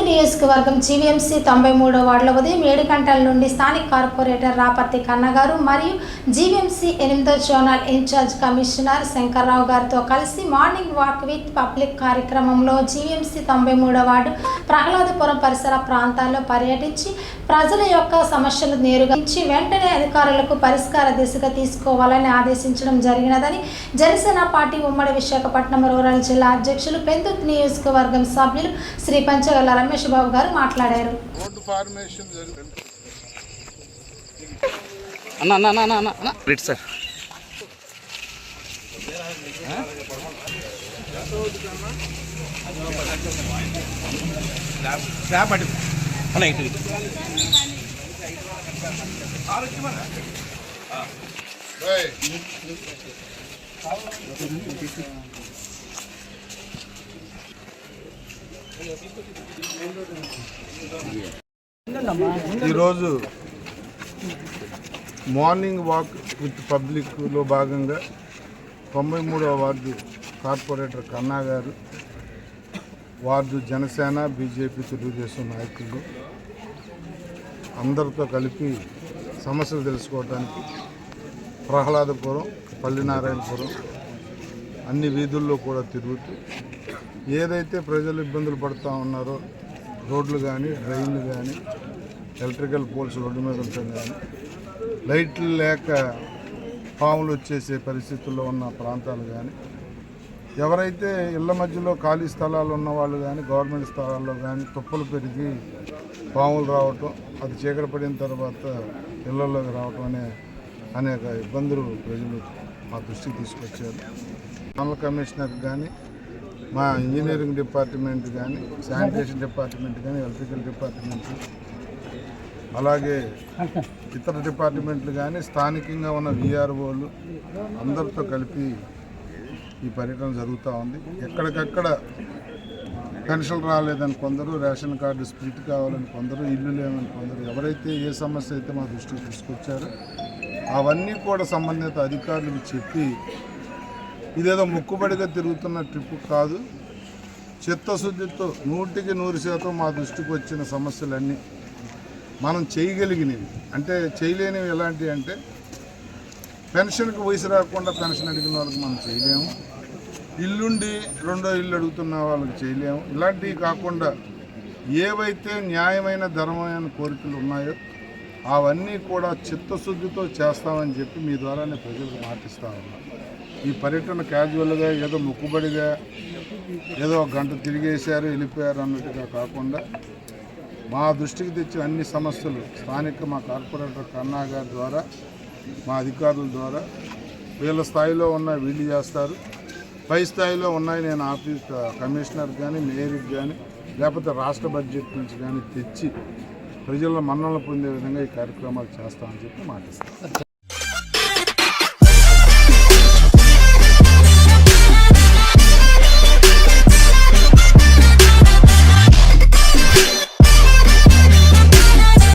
నియోజకవర్గం జీవీఎంసీ తొంభై మూడో వార్డులో ఉదయం ఏడు గంటల నుండి స్థానిక కార్పొరేటర్ రాపర్తి కన్నగారు మరియు జీవీఎంసీ ఎనిమిదో జోనల్ ఇన్ఛార్జ్ కమిషనర్ శంకర్రావు గారితో కలిసి మార్నింగ్ వాక్ విత్ పబ్లిక్ కార్యక్రమంలో జీవీఎంసీ తొంభై మూడో వార్డు ప్రహ్లాదపురం పరిసర ప్రాంతాల్లో పర్యటించి ప్రజల యొక్క సమస్యలు నేరుగా ఇచ్చి వెంటనే అధికారులకు పరిష్కార దిశగా తీసుకోవాలని ఆదేశించడం జరిగినదని జనసేన పార్టీ ఉమ్మడి విశాఖపట్నం రూరల్ జిల్లా అధ్యక్షులు పెందుత్ నియోజకవర్గం సభ్యులు శ్రీ పంచగల రమేష్ బాబు గారు మాట్లాడారు. రోడ్డు ఫార్మేషన్ జరిగింది. అన్న అన్న అన్న అన్న అన్న. Right sir. అన్న ఇటు ఇటు. రేయ్, ఈరోజు మార్నింగ్ వాక్ విత్ పబ్లిక్లో భాగంగా తొంభై మూడవ వార్డు కార్పొరేటర్ కన్నా గారు వార్డు జనసేన బీజేపీ తెలుగుదేశం నాయకులు అందరితో కలిపి సమస్యలు తెలుసుకోవడానికి ప్రహ్లాదపురం పల్లినారాయణపురం అన్ని వీధుల్లో కూడా తిరుగుతూ ఏదైతే ప్రజలు ఇబ్బందులు పడుతూ ఉన్నారో రోడ్లు కానీ డ్రైన్లు కానీ ఎలక్ట్రికల్ పోల్స్ రోడ్డు మీద ఉంటాం కానీ లైట్లు లేక పాములు వచ్చేసే పరిస్థితుల్లో ఉన్న ప్రాంతాలు కానీ ఎవరైతే ఇళ్ళ మధ్యలో ఖాళీ స్థలాలు ఉన్న వాళ్ళు కానీ గవర్నమెంట్ స్థలాల్లో కానీ తుప్పలు పెరిగి పాములు రావటం అది చీకటి పడిన తర్వాత ఇళ్ళలోకి రావటం అనే అనేక ఇబ్బందులు ప్రజలు మా దృష్టికి తీసుకొచ్చారు. మండల కమిషనర్ కానీ మా ఇంజనీరింగ్ డిపార్ట్మెంట్ కానీ శానిటేషన్ డిపార్ట్మెంట్ కానీ ఎలక్ట్రికల్ డిపార్ట్మెంట్ అలాగే ఇతర డిపార్ట్మెంట్లు కానీ స్థానికంగా ఉన్న విఆర్ఓలు అందరితో కలిపి ఈ పర్యటన జరుగుతూ ఉంది. ఎక్కడికక్కడ పెన్షన్ రాలేదని కొందరు రేషన్ కార్డు స్ప్లిట్ కావాలని కొందరు ఇల్లు లేవని కొందరు ఎవరైతే ఏ సమస్య అయితే మా దృష్టికి తీసుకొచ్చారో అవన్నీ కూడా సంబంధిత అధికారులకు చెప్పి ఇదేదో ముక్కుబడిగా తిరుగుతున్న ట్రిప్ కాదు. చిత్తశుద్ధితో నూటికి నూరు శాతం మా దృష్టికి వచ్చిన సమస్యలన్నీ మనం చేయగలిగినవి. అంటే చేయలేనివి ఎలాంటివి అంటే పెన్షన్కి వయసు రాకుండా పెన్షన్ అడిగిన వాళ్ళకి మనం చేయలేము. ఇల్లుండి రెండో ఇల్లు అడుగుతున్న వాళ్ళకి చేయలేము. ఇలాంటివి కాకుండా ఏవైతే న్యాయమైన ధర్మమైన కోరికలు ఉన్నాయో అవన్నీ కూడా చిత్తశుద్ధితో చేస్తామని చెప్పి మీ ద్వారానే ప్రజలకు మాటిస్తా ఉన్నాను ఈ పర్యటన క్యాజువల్గా ఏదో మొక్కుబడిగా ఏదో ఒక గంట తిరిగేశారు వెళ్ళిపోయారు అన్నట్టుగా కాకుండా మా దృష్టికి తెచ్చిన అన్ని సమస్యలు స్థానిక మా కార్పొరేటర్ కన్నా గారి ద్వారా మా అధికారుల ద్వారా వీళ్ళ స్థాయిలో ఉన్న వీళ్ళు చేస్తారు. పై స్థాయిలో ఉన్నాయి నేను ఆఫీస్ కమిషనర్ కానీ మేయర్కి కానీ లేకపోతే రాష్ట్ర బడ్జెట్ నుంచి కానీ తెచ్చి ప్రజల మన్నలు పొందే విధంగా ఈ కార్యక్రమాలు చేస్తామని చెప్పి మాటిస్తాను.